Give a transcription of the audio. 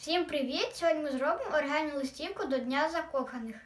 Всім привіт! Сьогодні ми зробимо оригінальну листівку до Дня закоханих.